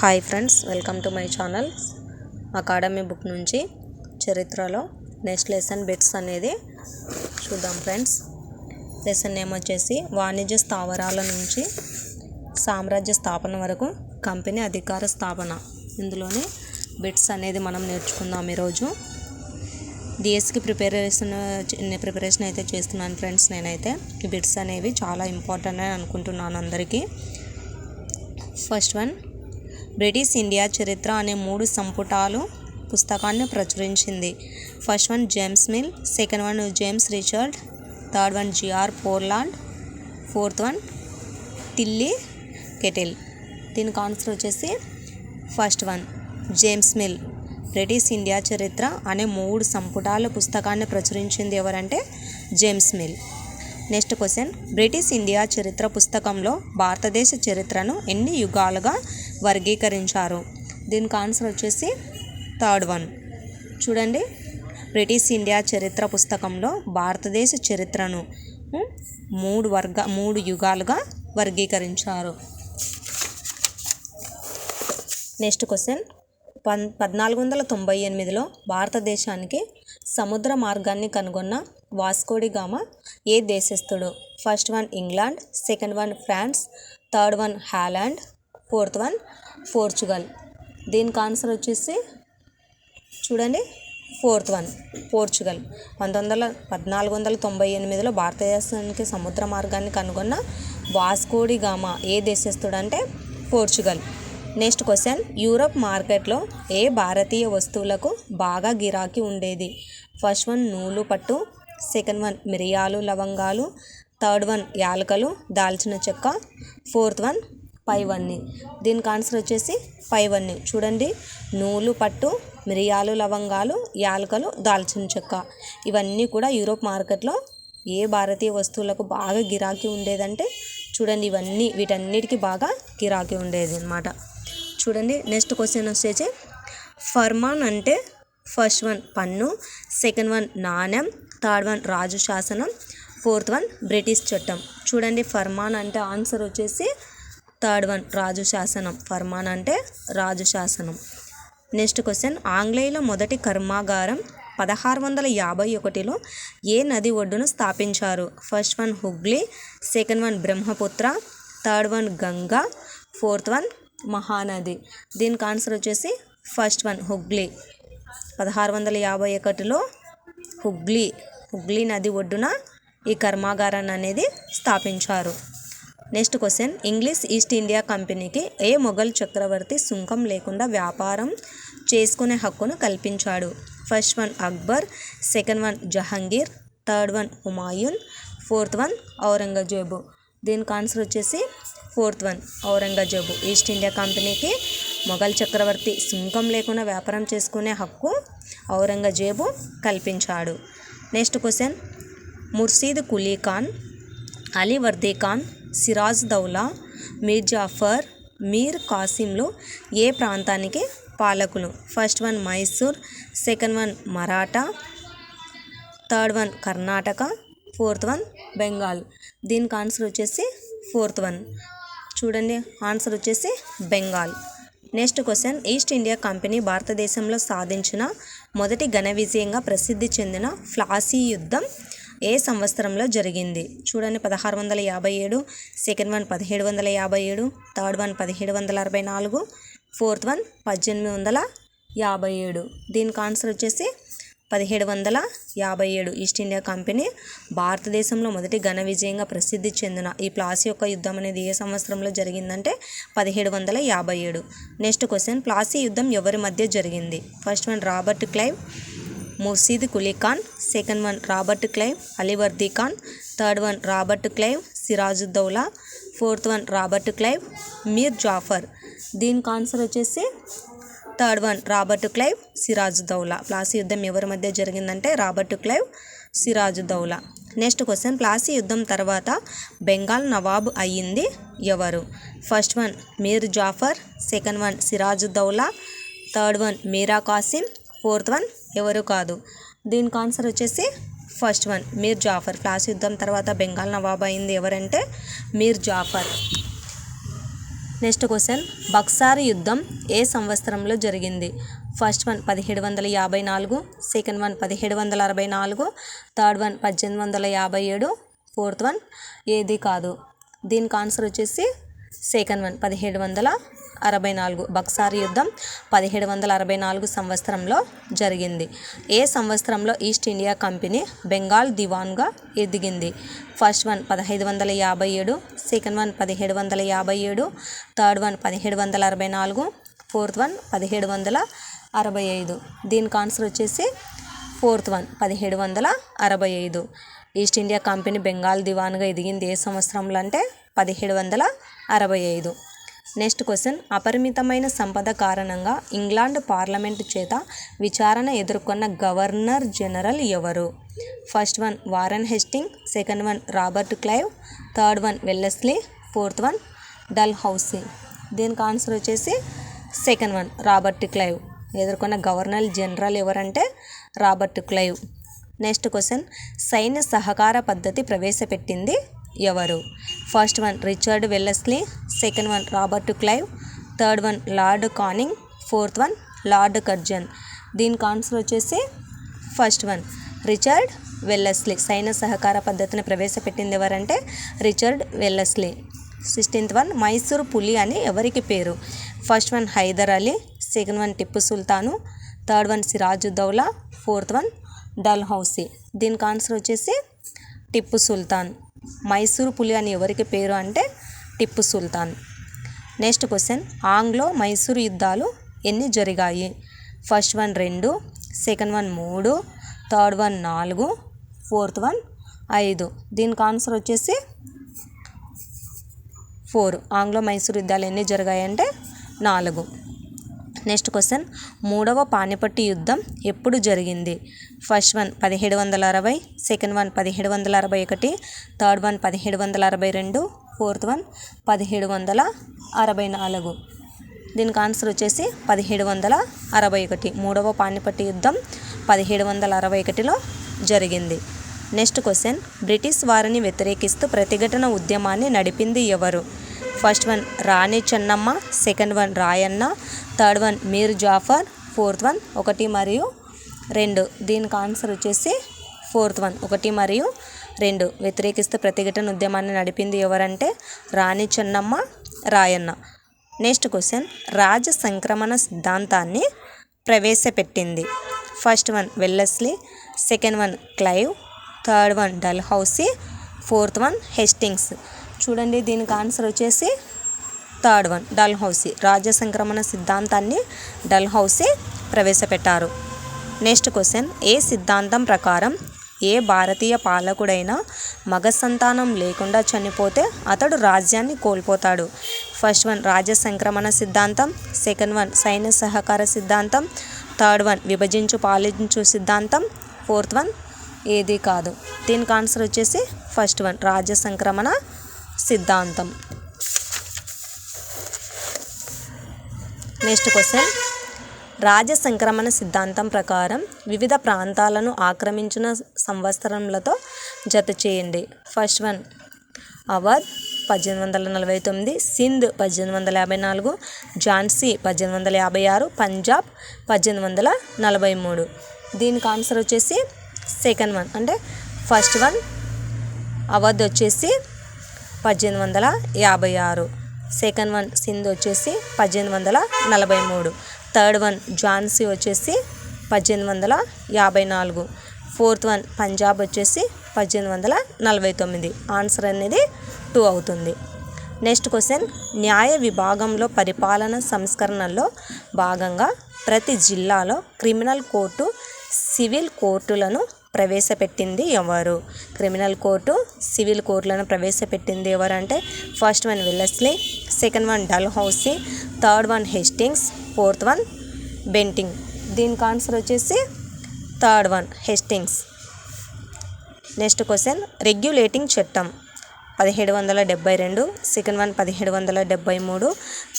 Hi friends welcome to my channel. Academy book నుంచి చరిత్రలో next lesson bits అనేది చూద్దాం ఫ్రెండ్స్. లెసన్ నేమ్ వచ్చేసి వాణిజ్య స్థావరాల నుంచి సామ్రాజ్య స్థాపన వరకు కంపెనీ అధికార స్థాపన. ఇందులోనే బిట్స్ అనేది మనం నేర్చుకుందాం ఈరోజు. డిఎస్కి ప్రిపరేషన్ ప్రిపరేషన్ అయితే చేస్తున్నాను ఫ్రెండ్స్ నేనైతే. ఈ బిట్స్ అనేవి చాలా ఇంపార్టెంట్ అని అనుకుంటున్నాను అందరికీ. ఫస్ట్ వన్ బ్రిటిష్ ఇండియా చరిత్ర అనే మూడు సంపుటాలు పుస్తకాన్ని ప్రచురించింది. First one James Mill second one James Richard third one G R Portland fourth one Tilly Kettle. దీనికి ఆన్సర్ వచ్చేసి first one James Mill. British India చరిత్ర అనే మూడు సంపుటాల పుస్తకాన్ని ప్రచురించింది ఎవరంటే James Mill. Next question. British India చరిత్ర పుస్తకంలో భారతదేశ చరిత్రను ఎన్ని యుగాలుగా వర్గీకరించారు? దీనికి ఆన్సర్ వచ్చేసి థర్డ్ వన్. చూడండి. బ్రిటిష్ ఇండియా చరిత్ర పుస్తకంలో భారతదేశ చరిత్రను మూడు వర్గ మూడు యుగాలుగా వర్గీకరించారు. Next question. పన్ పద్నాలుగు వందల తొంభై ఎనిమిదిలో భారతదేశానికి సముద్ర మార్గాన్ని కనుగొన్న వాస్కోడి గామా ఏ దేశస్థుడు? First one England second one France third one Holland fourth one Portugal. దీనికి ఆన్సర్ వచ్చేసి చూడండి ఫోర్త్ వన్ పోర్చుగల్. పంతొమ్మిది వందల పద్నాలుగు వందల తొంభై ఎనిమిదిలో భారతదేశానికి సముద్ర మార్గాన్ని కనుగొన్న వాస్కోడి గామా ఏ దేశస్థుడు అంటే పోర్చుగల్. నెక్స్ట్ క్వశ్చన్ యూరప్ మార్కెట్లో ఏ భారతీయ వస్తువులకు బాగా గిరాకీ ఉండేది? ఫస్ట్ వన్ నూలు పట్టు సెకండ్ వన్ మిరియాలు లవంగాలు థర్డ్ వన్ యాలకలు దాల్చిన చెక్క ఫోర్త్ వన్ పైవన్ని. దీనికి ఆన్సర్ వచ్చేసి పైవన్ని. చూడండి నూలు పట్టు మిరియాలు లవంగాలు యాలకలు దాల్చిన చెక్క. ఇవన్నీ కూడా యూరోప్ మార్కెట్లో ఏ భారతీయ వస్తువులకు బాగా గిరాకీ ఉండేదంటే చూడండి ఇవన్నీ వీటన్నిటికీ బాగా గిరాకీ ఉండేది అనమాట చూడండి నెక్స్ట్ క్వశ్చన్ వచ్చేసి ఫర్మాన్ అంటే ఫస్ట్ వన్ పన్ను సెకండ్ వన్ నాణ్యం థర్డ్ వన్ రాజు శాసనం ఫోర్త్ వన్ బ్రిటిష్ చట్టం. చూడండి ఫర్మాన్ అంటే ఆన్సర్ వచ్చేసి థర్డ్ వన్ రాజు శాసనం ఫర్మాన్ అంటే రాజు శాసనం నెక్స్ట్ క్వశ్చన్. ఆంగ్లేయుల మొదటి కర్మాగారం పదహారు వందల యాభై ఒకటిలో ఏ నది ఒడ్డును స్థాపించారు? First one Hooghly second one Brahmaputra third one Ganga fourth one Mahanadi. దీనికి ఆన్సర్ వచ్చేసి ఫస్ట్ వన్ హుగ్లీ. పదహారు వందల యాభై ఒకటిలో హుగ్లీ హుగ్లీ నది ఒడ్డున ఈ కర్మాగారాన్ని అనేది స్థాపించారు. Next question. English East India కంపెనీకి ఏ మొఘల్ చక్రవర్తి సుంకం లేకుండా వ్యాపారం చేసుకునే హక్కును కల్పించాడు? First one Akbar second one Jahangir third one Humayun fourth one Aurangzeb. దీనికి ఆన్సర్ వచ్చేసి fourth one Aurangzeb. East India కంపెనీకి మొఘల్ చక్రవర్తి సుంకం లేకుండా వ్యాపారం చేసుకునే హక్కు ఔరంగజేబు కల్పించాడు. Next question. ముర్షీద్ కులీ ఖాన్ అలీ వర్దీ ఖాన్ సిరాజ్ దౌలా మీర్ జాఫర్ మీర్ కాసింలు ఏ ప్రాంతానికి పాలకులు? First one Mysore second one Maratha third one Karnataka fourth one Bengal. దీనికి ఆన్సర్ వచ్చేసి ఫోర్త్ వన్. చూడండి ఆన్సర్ వచ్చేసి Bengal. Next question. East India company భారతదేశంలో సాధించిన మొదటి ఘన విజయంగా ప్రసిద్ధి చెందిన ఫ్లాసీ యుద్ధం ఏ సంవత్సరంలో జరిగింది? చూడండి పదహారు వందల యాభై ఏడు సెకండ్ వన్ పదిహేడు వందల యాభై ఏడు థర్డ్ వన్ పదిహేడు వందల అరవై నాలుగు ఫోర్త్ వన్ పద్దెనిమిది వందల యాభై ఏడు. దీనికి ఆన్సర్ వచ్చేసి పదిహేడు వందల యాభై ఏడు ఈస్ట్ ఇండియా కంపెనీ భారతదేశంలో మొదటి ఘన విజయంగా ప్రసిద్ధి చెందిన ఈ ప్లాసీ యొక్క యుద్ధం అనేది ఏ సంవత్సరంలో జరిగిందంటే పదిహేడు వందల యాభై ఏడు. Next question. ప్లాసీ యుద్ధం ఎవరి మధ్య జరిగింది? First one Robert Clive Murshid Quli Khan second one Robert Clive Alivardi Khan third one Robert Clive Sirajuddaulah fourth one Robert Clive Mir Jafar. దీనికి ఆన్సర్ వచ్చేసి third one Robert Clive Siraj Daula. Plassey యుద్ధం ఎవరి మధ్య జరిగిందంటే Robert Clive Siraj Daula. Next question Plassey యుద్ధం తర్వాత బెంగాల్ నవాబ్ అయ్యింది ఎవరు? First one Mir Jafar second one Siraj Daula third one Mir Qasim fourth one ఎవరు కాదు? దీనికి ఆన్సర్ వచ్చేసి ఫస్ట్ వన్ మీర్ జాఫర్. ప్లాసీ యుద్ధం తర్వాత బెంగాల్ నవాబ్ అయింది ఎవరంటే మీర్ జాఫర్. Next question. బక్సార్ యుద్ధం ఏ సంవత్సరంలో జరిగింది? ఫస్ట్ వన్ పదిహేడు వందల యాభై నాలుగు సెకండ్ వన్ పదిహేడు వందల అరవై నాలుగు థర్డ్ వన్ పద్దెనిమిది వందల యాభై ఏడు ఫోర్త్ వన్ ఏది కాదు. దీనికి ఆన్సర్ వచ్చేసి సెకండ్ వన్ పదిహేడు వందల అరవై నాలుగు బక్సార్ యుద్ధం పదిహేడు వందల అరవై నాలుగు సంవత్సరంలో జరిగింది. ఏ సంవత్సరంలో ఈస్ట్ ఇండియా కంపెనీ బెంగాల్ దివాన్గా ఎదిగింది? ఫస్ట్ వన్ పదహైదు వందల యాభై ఏడు సెకండ్ వన్ పదిహేడు వందల యాభై ఏడు థర్డ్ వన్ పదిహేడు వందల అరవై నాలుగు ఫోర్త్ వన్ పదిహేడు వందల అరవై ఐదు. దీనికి ఆన్సర్ వచ్చేసి ఫోర్త్ వన్ పదిహేడు వందల అరవై ఐదు. ఈస్ట్ ఇండియా కంపెనీ బెంగాల్ దివాన్గా ఎదిగింది ఏ సంవత్సరంలో అంటే పదిహేడు వందల అరవై ఐదు. Next question. అపరిమితమైన సంపద కారణంగా ఇంగ్లాండ్ పార్లమెంటు చేత విచారణ ఎదుర్కొన్న గవర్నర్ జనరల్ ఎవరు? First one Warren Hasting second one Robert Clive third one Wellesley fourth one Dalhousie దీనికి ఆన్సర్ వచ్చేసి సెకండ్ వన్ రాబర్ట్ క్లైవ్. ఎదుర్కొన్న గవర్నర్ జనరల్ ఎవరంటే రాబర్ట్ క్లైవ్. Next question. సైన్య సహకార పద్ధతి ప్రవేశపెట్టింది ఎవరు? First one Richard Wellesley second one Robert Clive third one Lord Canning fourth one Lord Curzon. దీనికి ఆన్సర్ వచ్చేసి ఫస్ట్ వన్ రిచర్డ్ వెల్లస్లీ. సైన్య సహకార పద్ధతిని ప్రవేశపెట్టింది ఎవరంటే Richard Wellesley. Sixteenth one Mysore పులి అని ఎవరికి పేరు? First one Hyder Ali second one Tipu Sultan third one Sirajuddaula fourth one Dalhousie దీనికి ఆన్సర్ వచ్చేసి టిప్పు సుల్తాన్. మైసూరు పులి అని ఎవరికి పేరు అంటే Tipu Sultan. Next question. Anglo Mysore యుద్ధాలు ఎన్ని జరిగాయి? ఫస్ట్ వన్ రెండు సెకండ్ వన్ మూడు థర్డ్ వన్ నాలుగు ఫోర్త్ వన్ ఐదు. దీనికి ఆన్సర్ వచ్చేసి ఫోర్. ఆంగ్లో మైసూరు యుద్ధాలు ఎన్ని జరిగాయంటే నాలుగు. Next question. మూడవ పానిపట్టు యుద్ధం ఎప్పుడు జరిగింది? ఫస్ట్ వన్ పదిహేడు వందల అరవై సెకండ్ వన్ పదిహేడు వందల అరవై ఒకటి థర్డ్ వన్ పదిహేడు వందల అరవై రెండు ఫోర్త్ వన్ పదిహేడు వందల అరవై నాలుగు. దీనికి ఆన్సర్ వచ్చేసి పదిహేడు వందల అరవై ఒకటి. మూడవ పానిపట్టు యుద్ధం పదిహేడు వందల అరవై ఒకటిలో జరిగింది. Next question. బ్రిటిష్ వారిని వ్యతిరేకిస్తూ ప్రతిఘటన ఉద్యమాన్ని నడిపింది ఎవరు? First one Rani Chennamma second one Rayanna third one Mir Jafar fourth one ఒకటి మరియు రెండు. దీనికి ఆన్సర్ వచ్చేసి ఫోర్త్ వన్ ఒకటి మరియు రెండు. వ్యతిరేకిస్తూ ప్రతిఘటన ఉద్యమాన్ని నడిపింది ఎవరంటే రాణి చెన్నమ్మ రాయన్న. Next question. రాజ సంక్రమణ సిద్ధాంతాన్ని ప్రవేశపెట్టింది. First one Wellesley second one Clive third one Dalhousie fourth one Hastings. చూడండి దీనికి ఆన్సర్ వచ్చేసి థర్డ్ వన్ డల్ హౌసీ రాజ్య సంక్రమణ సిద్ధాంతాన్ని డల్ హౌసీ ప్రవేశపెట్టారు. నెక్స్ట్ క్వశ్చన్ ఏ సిద్ధాంతం ప్రకారం ఏ భారతీయ పాలకుడైనా మగ సంతానం లేకుండా చనిపోతే అతడు రాజ్యాన్ని కోల్పోతాడు? ఫస్ట్ వన్ రాజ్య సంక్రమణ సిద్ధాంతం. సెకండ్ వన్ సైన్య సహకార సిద్ధాంతం. థర్డ్ వన్ విభజించు పాలించు సిద్ధాంతం. ఫోర్త్ వన్ ఏది కాదు. దీనికి ఆన్సర్ వచ్చేసి ఫస్ట్ వన్ రాజ్య సంక్రమణ సిద్ధాంతం. నెక్స్ట్ క్వశ్చన్ రాజ్య సంక్రమణ సిద్ధాంతం ప్రకారం వివిధ ప్రాంతాలను ఆక్రమించిన సంవత్సరములతో జత చేయండి. ఫస్ట్ వన్ అవధ్ పద్దెనిమిది వందల నలభై తొమ్మిది సింధ్ పద్దెనిమిది వందల యాభై నాలుగు ఝాన్సీ పద్దెనిమిది వందల యాభై ఆరు పంజాబ్ పద్దెనిమిది వందల నలభై మూడు. దీనికి ఆన్సర్ వచ్చేసి సెకండ్ వన్ అంటే ఫస్ట్ వన్ అవధ్ వచ్చేసి పద్దెనిమిది వందల యాభై ఆరు. సెకండ్ వన్ సింధు వచ్చేసి పద్దెనిమిది వందల నలభై మూడు. థర్డ్ వన్ ఝాన్సీ వచ్చేసి పద్దెనిమిది వందల యాభై నాలుగు. ఫోర్త్ వన్ పంజాబ్ వచ్చేసి పద్దెనిమిది వందల నలభై తొమ్మిది. ఆన్సర్ అనేది టూ అవుతుంది. నెక్స్ట్ క్వశ్చన్ న్యాయ విభాగంలో పరిపాలన సంస్కరణల్లో భాగంగా ప్రతి జిల్లాలో క్రిమినల్ కోర్టు సివిల్ కోర్టులను ప్రవేశపెట్టింది ఎవరు? క్రిమినల్ కోర్టు సివిల్ కోర్టులను ప్రవేశపెట్టింది ఎవరంటే first one Wellesley second one Dalhousie third one Hastings fourth one Bentinck. దీనికి ఆన్సర్ వచ్చేసి third one Hastings. Next question regulating చట్టం. పదిహేడు వందల డెబ్బై రెండు సెకండ్ వన్ పదిహేడు వందల డెబ్బై మూడు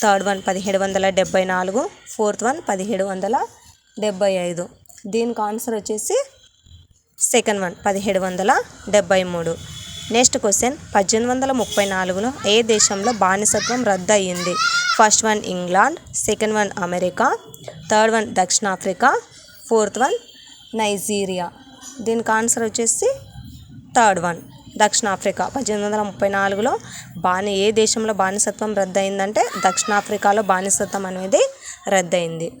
థర్డ్ వన్ పదిహేడు వందల డెబ్బై నాలుగు ఫోర్త్ వన్ పదిహేడు వందల డెబ్బై ఐదు. దీనికి ఆన్సర్ వచ్చేసి సెకండ్ వన్ పదిహేడు వందల డెబ్బై మూడు. నెక్స్ట్ క్వశ్చన్ పద్దెనిమిది వందల ముప్పై నాలుగులో ఏ దేశంలో బానిసత్వం రద్దు అయ్యింది first one England second one America third one దక్షిణాఫ్రికా ఫోర్త్ వన్ నైజీరియా. దీనికి ఆన్సర్ వచ్చేసి థర్డ్ వన్ దక్షిణాఫ్రికా. పద్దెనిమిది వందల ముప్పై నాలుగులో బాని ఏ దేశంలో బానిసత్వం రద్దయిందంటే దక్షిణాఫ్రికాలో బానిసత్వం అనేది రద్దయింది.